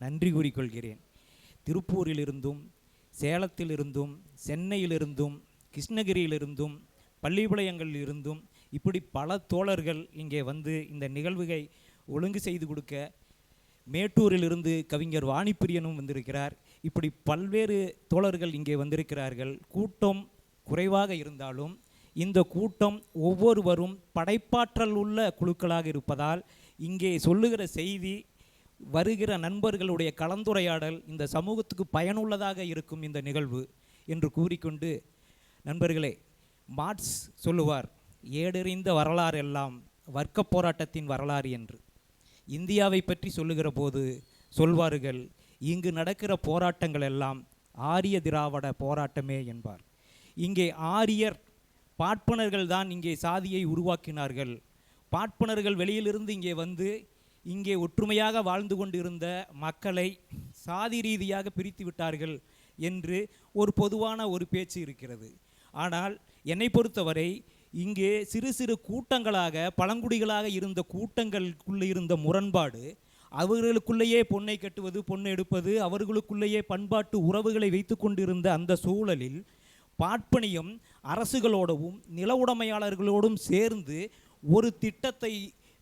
நன்றி கூறிக்கொள்கிறேன். திருப்பூரிலிருந்தும் சேலத்திலிருந்தும் சென்னையிலிருந்தும் கிருஷ்ணகிரியிலிருந்தும் பள்ளிப்பாளையங்களிலிருந்தும் இப்படி பல தோழர்கள் இங்கே வந்து இந்த நிகழ்வுகை ஒழுங்கு செய்து கொடுக்க மேட்டூரிலிருந்து கவிஞர் வாணிப்பிரியனும் வந்திருக்கிறார். இப்படி பல்வேறு தோழர்கள் இங்கே வந்திருக்கிறார்கள். கூட்டம் குறைவாக இருந்தாலும் இந்த கூட்டம் ஒவ்வொருவரும் படைப்பாற்றல் உள்ள குழுக்களாக இருப்பதால் இங்கே சொல்லுகிற செய்தி வருகிற நண்பர்களுடைய கலந்துரையாடல் இந்த சமூகத்துக்கு பயனுள்ளதாக இருக்கும் இந்த நிகழ்வு என்று கூறிக்கொண்டு நண்பர்களே மார்க்ஸ் சொல்லுவார் ஏடறிந்த வரலாறு எல்லாம் வர்க்க போராட்டத்தின் வரலாறு என்று. இந்தியாவை பற்றி சொல்லுகிற போது சொல்வார்கள் இங்கு நடக்கிற போராட்டங்கள் எல்லாம் ஆரிய திராவிட போராட்டமே என்பார். இங்கே ஆரியர் பார்ப்பனர்கள் தான் இங்கே சாதியை உருவாக்கினார்கள். பார்ப்பனர்கள் வெளியிலிருந்து இங்கே வந்து இங்கே ஒற்றுமையாக வாழ்ந்து கொண்டிருந்த மக்களை சாதி ரீதியாக பிரித்து விட்டார்கள் என்று ஒரு பொதுவான ஒரு பேச்சு இருக்கிறது. ஆனால் என்னை பொறுத்தவரை இங்கே சிறு சிறு கூட்டங்களாக பழங்குடிகளாக இருந்த கூட்டங்களுக்குள்ளே இருந்த முரண்பாடு அவர்களுக்குள்ளேயே பொண்ணை கட்டுவது பொண்ணை எடுப்பது அவர்களுக்குள்ளேயே பண்பாட்டு உறவுகளை வைத்து கொண்டிருந்த அந்த சூழலில் பார்ப்பனியம் அரசுகளோடவும் நில உடைமையாளர்களோடும் சேர்ந்து ஒரு திட்டத்தை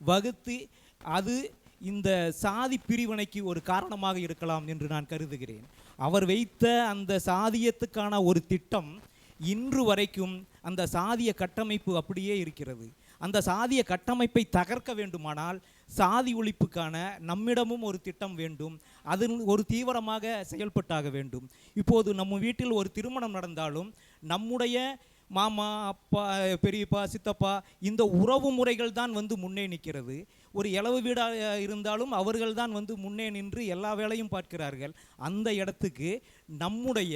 வகுத்து அது இந்த சாதி பிரிவினைக்கு ஒரு காரணமாக இருக்கலாம் என்று நான் கருதுகிறேன். அவர் வைத்த அந்த சாதியத்துக்கான ஒரு திட்டம் இன்று வரைக்கும் அந்த சாதிய கட்டமைப்பு அப்படியே இருக்கிறது. அந்த சாதிய கட்டமைப்பை தகர்க்க வேண்டுமானால் சாதி ஒழிப்புக்கான நம்மிடமும் ஒரு திட்டம் வேண்டும். அது ஒரு தீவிரமாக செயல்பட்டாக வேண்டும். இப்போது நம்ம வீட்டில் ஒரு திருமணம் நடந்தாலும் நம்முடைய மாமா அப்பா பெரியப்பா சித்தப்பா இந்த உறவு முறைகள் தான் வந்து முன்னே நிற்கிறது. ஒரு இளவு வீடாக இருந்தாலும் அவர்கள் தான் வந்து முன்னே நின்று எல்லா வேலையும் பார்க்கிறார்கள். அந்த இடத்துக்கு நம்முடைய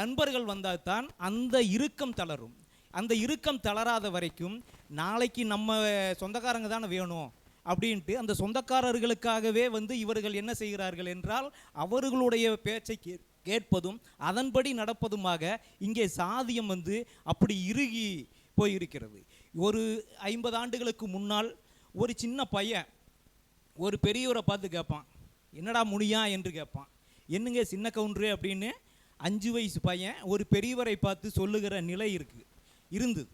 நண்பர்கள் வந்தால் தான் அந்த இறுக்கம் தளரும். அந்த இறுக்கம் தளராத வரைக்கும் நாளைக்கு நம்ம சொந்தக்காரங்க தானே வேணும் அப்படின்ட்டு அந்த சொந்தக்காரர்களுக்காகவே வந்து இவர்கள் என்ன செய்கிறார்கள் என்றால் அவர்களுடைய பேச்சை கே கேட்பதும் அதன்படி நடப்பதுமாக இங்கே சாதியம் வந்து அப்படி இறுகி போயிருக்கிறது. ஒரு ஐம்பது ஆண்டுகளுக்கு முன்னால் ஒரு சின்ன பையன் ஒரு பெரியவரை பார்த்து கேட்பான் என்னடா முடியா என்று கேட்பான். என்னங்க சின்ன கவுண்டரு? அப்படின்னு அஞ்சு வயசு பையன் ஒரு பெரியவரை பார்த்து சொல்லுகிற நிலை இருக்கு இருந்தது.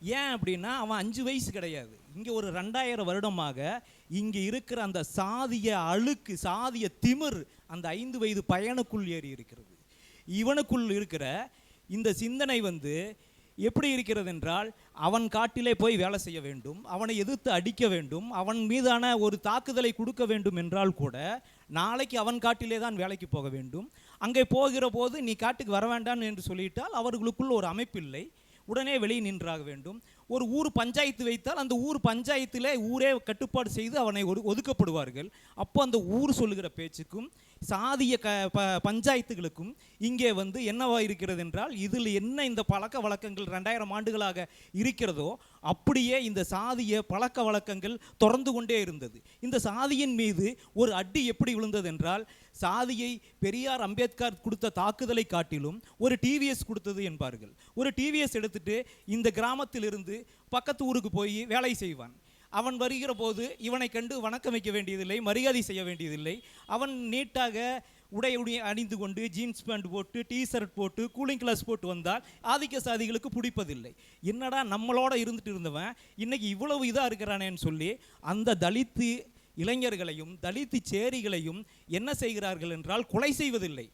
ஏன் அப்படின்னா அவன் அஞ்சு வயசு கிடையாது. இங்கே ஒரு ரெண்டாயிரம் வருடமாக இங்கே இருக்கிற அந்த சாதிய அழுக்கு சாதிய திமிர் அந்த ஐந்து வயது பையனுக்குள் ஏறி இருக்கிறது. இவனுக்குள் இருக்கிற இந்த சிந்தனை வந்து எப்படி இருக்கிறது என்றால் அவன் காட்டிலே போய் வேலை செய்ய வேண்டும் அவனை எதிர்த்து அடிக்க வேண்டும் அவன் மீதான ஒரு தாக்குதலை கொடுக்க வேண்டும் என்றால் கூட நாளைக்கு அவன் காட்டிலே தான் வேலைக்கு போக வேண்டும். அங்கே போகிற போது நீ காட்டுக்கு வர வேண்டாம் என்று சொல்லிட்டால் அவர்களுக்குள் ஒரு அமைப்பில்லை. உடனே வெளியே நின்றாக வேண்டும். ஒரு ஊர் பஞ்சாயத்து வைத்தால் அந்த ஊர் பஞ்சாயத்தில் ஊரே கட்டுப்பாடு செய்து அவனை ஒரு ஒதுக்கப்படுவார்கள். அப்போ அந்த ஊர் சொல்லுகிற பேச்சுக்கும் சாதிய க ப பஞ்சாயத்துகளுக்கும் இங்கே வந்து என்னவா இருக்கிறது என்றால் இதில் என்ன இந்த பழக்க வழக்கங்கள் ரெண்டாயிரம் ஆண்டுகளாக இருக்கிறதோ அப்படியே இந்த சாதிய பழக்க வழக்கங்கள் தொடர்ந்து கொண்டே இருந்தது. இந்த சாதியின் மீது ஒரு அடி எப்படி விழுந்தது என்றால் சாதியை பெரியார் அம்பேத்கர் கொடுத்த தாக்குதலை காட்டிலும் ஒரு டிவிஎஸ் கொடுத்தது என்பார்கள். ஒரு டிவிஎஸ் எடுத்துட்டு இந்த கிராமத்திலிருந்து பக்கத்து ஊருக்கு போய் வேலை செய்வான். அவன் வருகிற போது இவனை கண்டு வணக்கம் வைக்க வேண்டியதில்லை மரியாதை செய்ய வேண்டியதில்லை. அவன் நீட்டாக உடை அணிந்து கொண்டு ஜீன்ஸ் பேண்ட் போட்டு டிஷர்ட் போட்டு கூலிங் கிளாஸ் போட்டு வந்தால் ஆதிக்க சாதிகளுக்கு பிடிப்பதில்லை. என்னடா நம்மளோட இருந்துட்டு இருந்தவன் இன்னைக்கு இவ்வளவு இதாக இருக்கிறானேன்னு சொல்லி அந்த தலித்து இளைஞர்களையும் தலித்து சேரிகளையும் என்ன செய்கிறார்கள் என்றால் கொலை செய்வதில்லை.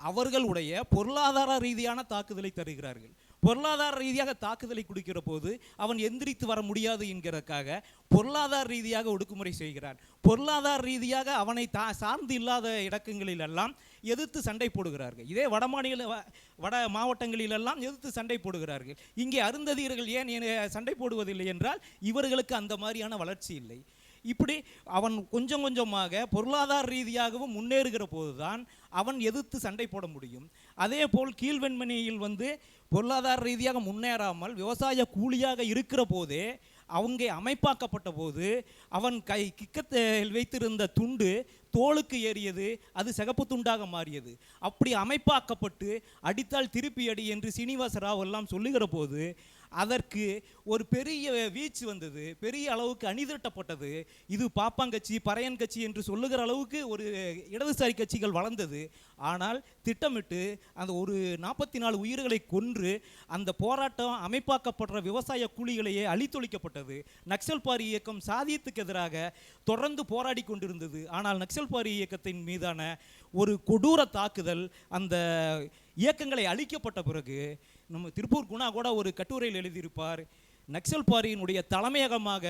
அவர்களுடைய பொருளாதார ரீதியான தாக்குதலை தருகிறார்கள். பொருளாதார ரீதியாக தாக்குதலை கொடுக்கிற போது அவன் எந்திரித்து வர முடியாது என்கிறதுக்காக பொருளாதார ரீதியாக ஒடுக்குமுறை செய்கிறான். பொருளாதார ரீதியாக அவனை தா சார்ந்து இல்லாத இடக்கங்களில் எல்லாம் எதிர்த்து சண்டை போடுகிறார்கள். இதே வட மாநில வ- வட மாவட்டங்களிலெல்லாம் எதிர்த்து சண்டை போடுகிறார்கள். இங்கே அருந்ததியர்கள் ஏன் ஏன் சண்டை போடுவதில்லை என்றால் இவர்களுக்கு அந்த மாதிரியான வளர்ச்சி இல்லை. இப்படி அவன் கொஞ்சம் கொஞ்சமாக பொருளாதார ரீதியாகவும் முன்னேறுகிற போதுதான் அவன் எதிர்த்து சண்டை போட முடியும். அதே போல் கீழ்வெண்மணியில் வந்து பொருளாதார ரீதியாக முன்னேறாமல் விவசாய கூலியாக இருக்கிற போதே அவங்க அமைப்பாக்கப்பட்ட போது அவன் கை கிக்கத்தில் வைத்திருந்த துண்டு தோளுக்கு ஏறியது அது சிகப்பு துண்டாக மாறியது. அப்படி அமைப்பாக்கப்பட்டு அடித்தால் திருப்பி அடி என்று சீனிவாச ராவ் எல்லாம் சொல்லுகிற போது அதற்கு ஒரு பெரிய வீச்சு வந்தது. பெரிய அளவுக்கு அணிதிரட்டப்பட்டது. இது பாப்பாங்கட்சி பறையன் கட்சி என்று சொல்லுகிற அளவுக்கு ஒரு இடதுசாரி கட்சிகள் வளர்ந்தது. ஆனால் திட்டமிட்டு அந்த ஒரு நாற்பத்தி நாலு உயிர்களை கொன்று அந்த போராட்டம் அமைப்பாக்கப்படுற விவசாய கூலிகளையே அழித்தொழிக்கப்பட்டது. நக்சல் பாரி இயக்கம் சாதியத்துக்கு எதிராக தொடர்ந்து போராடி கொண்டிருந்தது. ஆனால் நக்சல் பாரி இயக்கத்தின் மீதான ஒரு கொடூர தாக்குதல் அந்த இயக்கங்களை அழிக்கப்பட்ட பிறகு நம்ம திருப்பூர் குணா கூட ஒரு கட்டுரையில் எழுதியிருப்பார் நக்சல் பாரியினுடைய தலைமையகமாக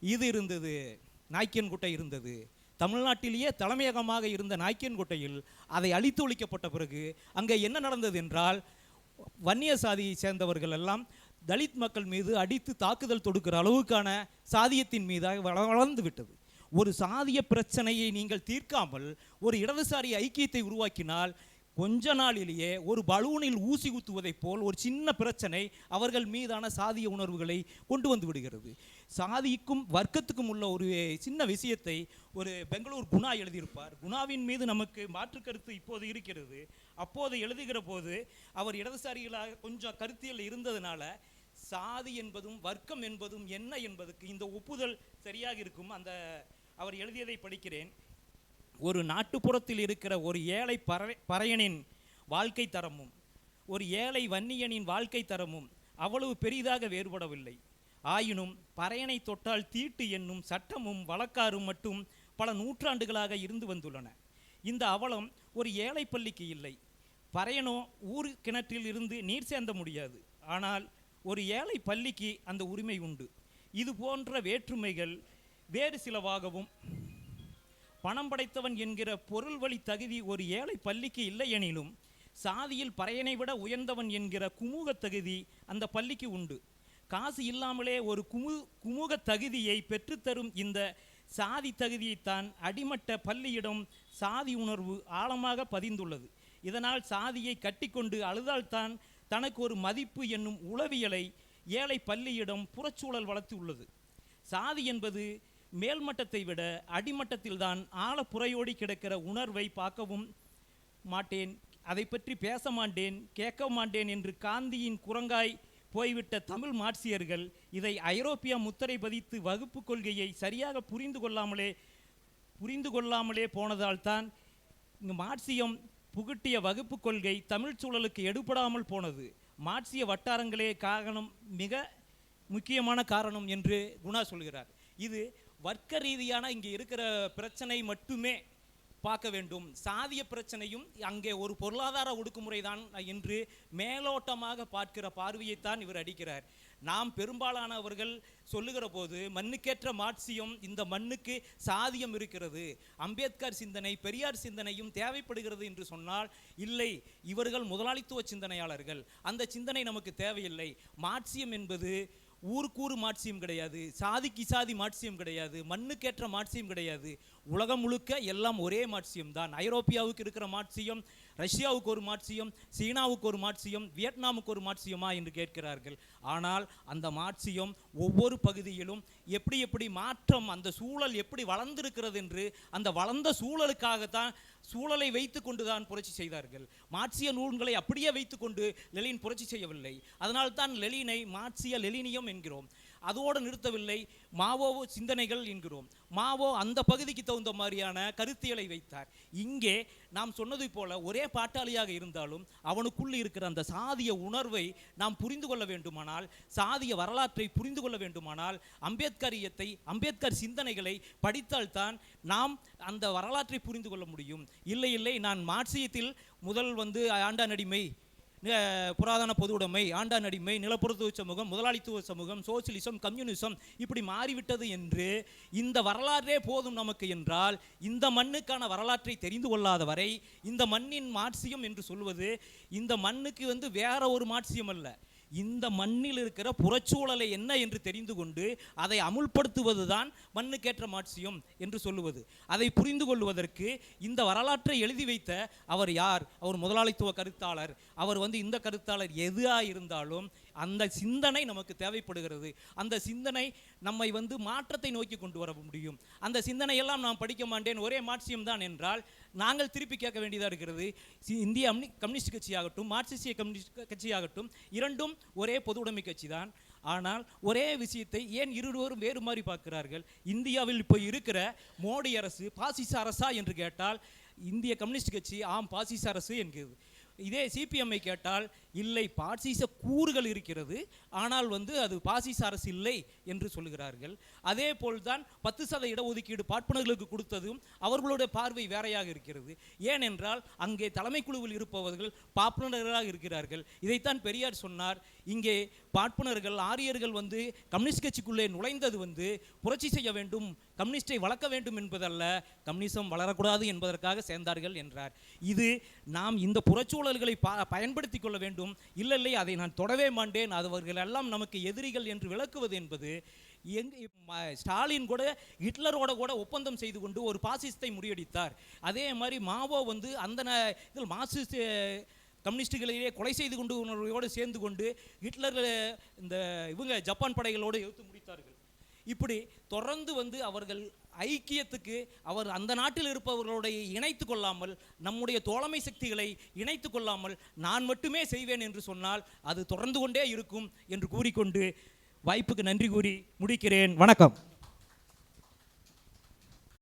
இது இருந்தது நாய்க்கன்குட்டை இருந்தது. தமிழ்நாட்டிலேயே தலைமையகமாக இருந்த நாய்க்கன்கோட்டையில் அதை அழித்து ஒழிக்கப்பட்ட பிறகு அங்கே என்ன நடந்தது என்றால் வன்னிய சாதியை சேர்ந்தவர்கள் எல்லாம் தலித் மக்கள் மீது அடித்து தாக்குதல் தொடுக்கிற அளவுக்கான சாதியத்தின் மீதாக வள- வளர்ந்து விட்டது. ஒரு சாதிய பிரச்சனையை நீங்கள் தீர்க்காமல் ஒரு இடதுசாரி ஐக்கியத்தை உருவாக்கினால் கொஞ்ச நாளிலேயே ஒரு பலூனில் ஊசி குத்துவதைப் போல் ஒரு சின்ன பிரச்சனை அவர்கள் மீதான சாதிய உணர்வுகளை கொண்டு வந்து விடுகிறது. சாதிக்கும் வர்க்கத்துக்கும் உள்ள ஒரு சின்ன விஷயத்தை ஒரு பெங்களூர் குணா எழுதியிருப்பார். குணாவின் மீது நமக்கு மாற்று கருத்து இப்போது இருக்கிறது. அப்போது எழுதுகிற போது அவர் இடதுசாரிகளாக கொஞ்சம் கருத்தியல் இருந்ததுனால சாதி என்பதும் வர்க்கம் என்பதும் என்ன என்பதுக்கு இந்த ஒப்புதல் சரியாக இருக்கும். அந்த அவர் எழுதியதை படிக்கிறேன். ஒரு நாட்டுப்புறத்தில் இருக்கிற ஒரு ஏழை பறை பறையனின் வாழ்க்கை தரமும் ஒரு ஏழை வன்னியனின் வாழ்க்கை தரமும் அவ்வளவு பெரிதாக வேறுபடவில்லை. ஆயினும் பறையனை தொட்டால் தீட்டு என்னும் சட்டமும் வழக்காரும் மட்டும் பல நூற்றாண்டுகளாக இருந்து வந்துள்ளன. இந்த அவலம் ஒரு ஏழை பள்ளிக்கு இல்லை. பறையனோ ஊர் கிணற்றில் இருந்து நீர் சேர்ந்த முடியாது. ஆனால் ஒரு ஏழை பள்ளிக்கு அந்த உரிமை உண்டு. இது போன்ற வேற்றுமைகள் வேறு சிலவாகவும் பணம் படைத்தவன் என்கிற பொருள் வழி தகுதி ஒரு ஏழை பள்ளிக்கு இல்லை எனினும் சாதியில் பறையனை விட உயர்ந்தவன் என்கிற குமூக தகுதி அந்த பள்ளிக்கு உண்டு. காசு இல்லாமலே ஒரு குமு குமுக தகுதியை பெற்றுத்தரும் இந்த சாதி தகுதியைத்தான் அடிமட்ட பள்ளியிடம் சாதி உணர்வு ஆழமாக பதிந்துள்ளது. இதனால் சாதியை கட்டிக்கொண்டு அழுதால்தான் தனக்கு ஒரு மதிப்பு என்னும் உளவியலை ஏழை பள்ளியிடம் புறச்சூழல் வளர்த்து உள்ளது சாதி என்பது மேல்மட்டத்தை விட அடிமட்டத்தில்தான் ஆழப்புறையோடி கிடக்கிற உணர்வை பார்க்கவும் மாட்டேன். அதை பற்றி பேச மாட்டேன் கேட்க மாட்டேன் என்று காந்தியின் குரங்காய் போய்விட்ட தமிழ் மார்க்சியர்கள் இதை ஐரோப்பிய முத்திரை பதித்து வகுப்பு கொள்கையை சரியாக புரிந்து கொள்ளாமலே புரிந்து கொள்ளாமலே போனதால்தான் இங்கு மார்க்சியம் புகட்டிய வகுப்பு கொள்கை தமிழ் சூழலுக்கு எடுபடாமல் போனது. மார்க்சிய வட்டாரங்களே காரணம் மிக முக்கியமான காரணம் என்று குணா சொல்கிறார். இது வர்க்க ரீதியான இங்கே இருக்கிற பிரச்சனை மட்டுமே பார்க்க வேண்டும். சாதிய பிரச்சனையும் அங்கே ஒரு பொருளாதார ஒடுக்குமுறை தான் என்று மேலோட்டமாக பார்க்கிற பார்வையைத்தான் இவர் அடிக்கிறார். நாம் பெரும்பாலானவர்கள் சொல்லுகிற போது மண்ணுக்கேற்ற மாட்சியம் இந்த மண்ணுக்கு சாதியம் இருக்கிறது. அம்பேத்கர் சிந்தனை பெரியார் சிந்தனையும் தேவைப்படுகிறது என்று சொன்னால் இல்லை இவர்கள் முதலாளித்துவ சிந்தனையாளர்கள். அந்த சிந்தனை நமக்கு தேவையில்லை. மாட்சியம் என்பது ஊருக்கூறு மாட்சியம் கிடையாது சாதிக்கு சாதி மாட்சியம் கிடையாது மண்ணுக்கேற்ற மாட்சியம் கிடையாது. உலகம் முழுக்க எல்லாம் ஒரே மாட்சியம் தான் ஐரோப்பியாவுக்கு இருக்கிற மாட்சியம் ரஷ்யாவுக்கு ஒரு மாட்சியம் சீனாவுக்கு ஒரு மாட்சியம் வியட்நாமுக்கு ஒரு மாட்சியமா என்று கேட்கிறார்கள். ஆனால் அந்த மாட்சியம் ஒவ்வொரு பகுதியிலும் எப்படி எப்படி மாற்றம் அந்த சூழல் எப்படி வளர்ந்திருக்கிறது என்று அந்த வளர்ந்த சூழலுக்காகத்தான் சூழலை வைத்து கொண்டு தான் புரட்சி செய்தார்கள். மார்க்சிய நூல்களை அப்படியே வைத்துக்கொண்டு லெலின் புரட்சி செய்யவில்லை. அதனால்தான் லெலினை மார்க்சிய லெலினியம் என்கிறோம். அதோடு நிறுத்தவில்லை. மாவோ சிந்தனைகள் என்கிறோம். மாவோ அந்த பகுதிக்கு தகுந்த மாதிரியான கருத்தியலை வைத்தார். இங்கே நாம் சொன்னது போல ஒரே பாட்டாளியாக இருந்தாலும் அவனுக்குள் இருக்கிற அந்த சாதிய உணர்வை நாம் புரிந்து கொள்ள வேண்டுமானால் சாதிய வரலாற்றை புரிந்து கொள்ள வேண்டுமானால் அம்பேத்கரியத்தை அம்பேத்கர் சிந்தனைகளை படித்தால்தான் நாம் அந்த வரலாற்றை புரிந்து கொள்ள முடியும். இல்லை இல்லை நான் மார்க்சியத்தில் முதல் வந்து ஆண்டான் அடிமை புராதன பொதுவுடைமை ஆண்டான் அடிமை நிலப்புறத்துவ சமூகம் முதலாளித்துவ சமூகம் சோசியலிசம் கம்யூனிசம் இப்படி மாறிவிட்டது என்று இந்த வரலாறே போதும் நமக்கு என்றால் இந்த மண்ணுக்கான வரலாற்றை தெரிந்து கொள்ளாத வரை இந்த மண்ணின் மாட்சியம் என்று சொல்வது இந்த மண்ணுக்கு வந்து வேற ஒரு மாட்சியம் அல்ல. இந்த மண்ணில் இருக்கிற புறச்சூழலை என்ன என்று தெரிந்து கொண்டு அதை அமுல்படுத்துவதுதான் மண்ணுக்கேற்ற மாட்சியம் என்று சொல்லுவது. அதை புரிந்து கொள்வதற்கு இந்த வரலாற்றை எழுதி வைத்த அவர் யார்? அவர் முதலாளித்துவ கருத்தாளர். அவர் வந்து இந்த கருத்தாளர் எதுவாக இருந்தாலும் அந்த சிந்தனை நமக்கு தேவைப்படுகிறது. அந்த சிந்தனை நம்மை வந்து மாற்றத்தை நோக்கி கொண்டு வர முடியும். அந்த சிந்தனையெல்லாம் நான் படிக்க மாட்டேன். ஒரே மார்க்சியம் தான் என்றால் நாங்கள் திருப்பி கேட்க வேண்டியதாக இருக்கிறது. இந்திய கம்யூனிஸ்ட் கட்சியாகட்டும் மார்க்சிஸ்டிய கம்யூனிஸ்ட் கட்சியாகட்டும் இரண்டும் ஒரே பொது உடைமை கட்சி தான் ஆனால் ஒரே விஷயத்தை ஏன் இருவரும் வேறு மாதிரி பார்க்கிறார்கள்? இந்தியாவில் இப்போ இருக்கிற மோடி அரசு பாசிச அரசா என்று கேட்டால் இந்திய கம்யூனிஸ்ட் கட்சி ஆம் பாசிச அரசு என்கிறது. இதே சிபிஎம்ஐ கேட்டால் இல்லை பாசிச கூறுகள் இருக்கிறது ஆனால் வந்து அது பாசிச அரசு இல்லை என்று சொல்லுகிறார்கள். அதே போல்தான் பத்து சத இடஒதுக்கீடு பார்ப்பனர்களுக்கு கொடுத்ததும் அவர்களுடைய பார்வை வேறையாக இருக்கிறது. ஏனென்றால் அங்கே தலைமை குழுவில் இருப்பவர்கள் பார்ப்பனர்களாக இருக்கிறார்கள். இதைத்தான் பெரியார் சொன்னார். இங்கே பார்ப்பனர்கள் ஆரியர்கள் வந்து கம்யூனிஸ்ட் கட்சிக்குள்ளே நுழைந்தது வந்து புரட்சி செய்ய வேண்டும் கம்யூனிஸ்டை வளர்க்க வேண்டும் என்பதல்ல கம்யூனிசம் வளரக்கூடாது என்பதற்காக சேர்ந்தார்கள் என்றார். இது நாம் இந்த புறச்சூழல்களை பா பயன்படுத்தி கொள்ள வேண்டும் இல்லை இல்லை அதை நான் தொடவே மாட்டேன். அது அவர்கள் எல்லாம் நமக்கு எதிரிகள் என்று விளக்குவது என்பது எங் ஸ்டாலின் கூட ஹிட்லரோட கூட ஒப்பந்தம் செய்து கொண்டு ஒரு பாசிஸ்டை முறியடித்தார். அதே மாதிரி மாவோ வந்து அந்த ந- இதில் மார்க்சிஸ்ட் கம்யூனிஸ்டுகளிலே கொலை செய்து கொண்டு உணர்வோடு சேர்ந்து கொண்டு ஹிட்லர் இந்த இவங்க ஜப்பான் படைகளோடு எழுத்து முடித்தார்கள். இப்படி தொடர்ந்து வந்து அவர்கள் ஐக்கியத்துக்கு அவர் அந்த நாட்டில் இருப்பவர்களுடைய இணைத்து கொள்ளாமல் நம்முடைய தோழமை சக்திகளை இணைத்து கொள்ளாமல் நான் மட்டுமே செய்வேன் என்று சொன்னால் அது தொடர்ந்து கொண்டே இருக்கும் என்று கூறிக்கொண்டு வாய்ப்புக்கு நன்றி கூறி முடிக்கிறேன். வணக்கம்.